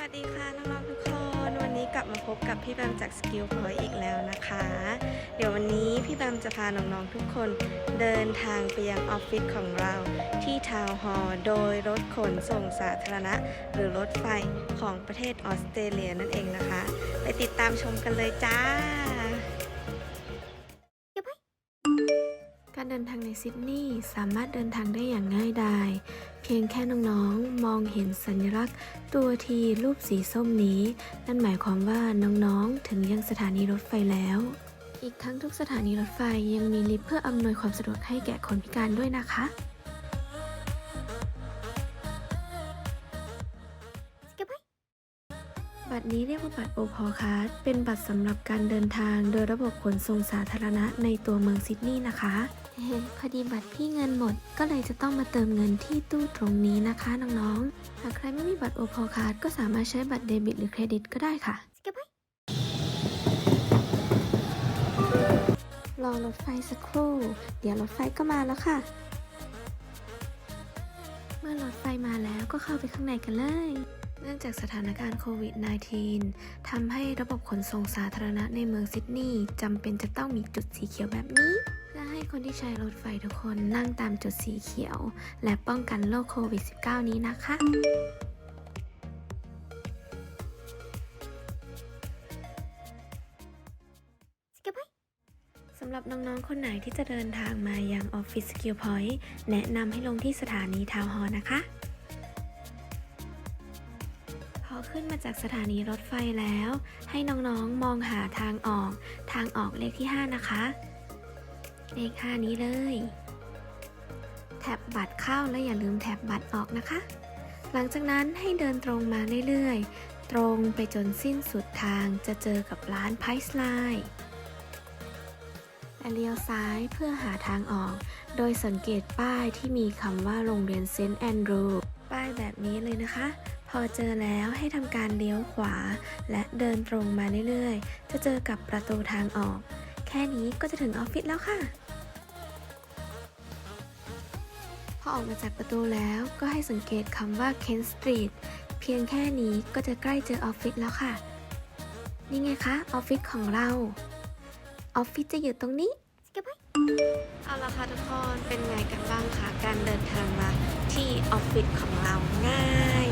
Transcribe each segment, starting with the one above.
วัสดีค่ะนี้กลับมาพบกับพี่แบมจากสกิลพอยอีกแล้วนะคะ เดี๋ยววันนี้พี่แบมจะพาน้องๆทุกคนเดินทางไปยังออฟฟิศของเรา ที่ทาวน์ฮอลล์โดยรถขนส่งสาธารณะ หรือรถไฟของประเทศออสเตรเลียนั่นเองนะคะ ไปติดตามชมกันเลยจ้า การเดินทางในซิดนีย์สามารถเดินทางได้อย่างง่ายดายเพียงแค่น้องๆ มองเห็นสัญลักษณ์ ตัวทีรูปสีส้มนี้ นั่นหมายความว่าน้องๆ ถึงยังสถานีรถไฟแล้ว อีกทั้งทุกสถานีรถไฟยังมีลิฟต์เพื่ออำนวยความสะดวกให้แก่คนพิการด้วยนะคะ บัตรนี้เรียกว่าบัตรโอพอคาร์ดเป็นบัตรสำหรับการเดินทางโดยระบบขนส่งสาธารณะในตัวเมืองซิดนีย์นะคะเฮ้พอดีบัตรพี่เงินหมด ก็เลยจะต้องมาเติมเงินที่ตู้ตรงนี้นะคะน้องๆ หากใครไม่มีบัตรโอพอคาร์ดก็สามารถใช้บัตรเดบิตหรือเครดิตก็ได้ค่ะรอรถไฟสักครู่ เดี๋ยวรถไฟก็มาแล้วค่ะ เมื่อรถไฟมาแล้วก็เข้าไปข้างในกันเลย เนื่องจากสถานการณ์โควิด -19 ทำให้ระบบขนส่งสาธารณะในเมืองซิดนีย์จำเป็นจะต้องมีจุดสีเขียวแบบนี้ เพื่อให้คนที่ใช้รถไฟทุกคนนั่งตามจุดสีเขียว และป้องกันโรคโควิด -19 นี้นะคะสำหรับน้องๆ คนไหนที่จะเดินทางมายังออฟฟิศสกิลพอยต์แนะนำให้ลงที่สถานีทาวน์ฮอร์นะคะ พอขึ้นมาจากสถานีรถไฟแล้ว ให้น้องๆมองหาทางออก ทางออกเลขที่ 5 นะคะ เลข 5 นี้เลย แท็บบัตรเข้าและอย่าลืมแท็บบัตรออกนะคะ หลังจากนั้นให้เดินตรงมาเรื่อยๆ ตรงไปจนสิ้นสุดทางจะเจอกับร้านไพส์ไลน์และเลี้ยวซ้ายเพื่อหาทางออก โดยสังเกตป้ายที่มีคำว่าโรงเรียนเซนต์แอนดรูป้ายแบบนี้เลยนะคะ พอเจอแล้วให้ทำการเลี้ยวขวา และเดินตรงมาเรื่อยๆ จะเจอกับประตูทางออก แค่นี้ก็จะถึงออฟฟิศแล้วค่ะ พอออกมาจากประตูแล้วก็ให้สังเกตคำว่า Kent Street เพียงแค่นี้ก็จะใกล้เจอออฟฟิศแล้วค่ะ นี่ไงคะออฟฟิศของเรา ออฟฟิศจะอยู่ตรงนี้เอาละค่ะทุกคนเป็นไงกันบ้างคะการเดินทางมาที่ออฟฟิศของเราง่าย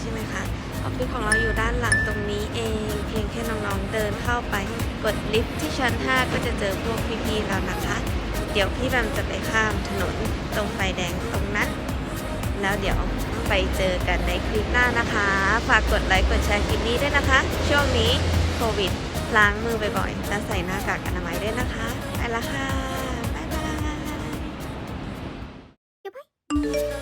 ใช่ไหมคะออฟฟิศของเราอยู่ด้านหลังตรงนี้เอง เพียงแค่น้องๆเดินเข้าไป กดลิฟต์ที่ชั้น 5 ก็จะเจอพวกพี่ๆเรานะคะ เดี๋ยวพี่แบมจะไปข้ามถนนตรงไฟแดงตรงนั้น แล้วเดี๋ยวไปเจอกันในคลิปหน้านะคะ ฝากกดไลค์กดแชร์คลิปนี้ด้วยนะคะ ช่วงนี้โควิด ล้างมือบ่อยๆ และใส่หน้ากากอนามัยด้วยนะคะ ไปละค่ะ บ๊ายบาย